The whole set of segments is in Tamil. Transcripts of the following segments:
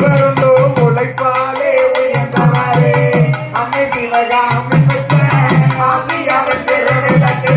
வருண்டோ உழைப்பாலே உயர்ந்தவாறு அன்னை சிவகாமி பெற்ற ஆசியாவின் திருவிழக்கு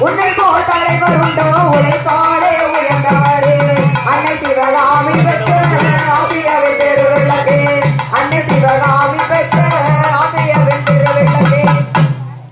உன்னை போல் தலைவர் உண்டோ உழைப்பாளே.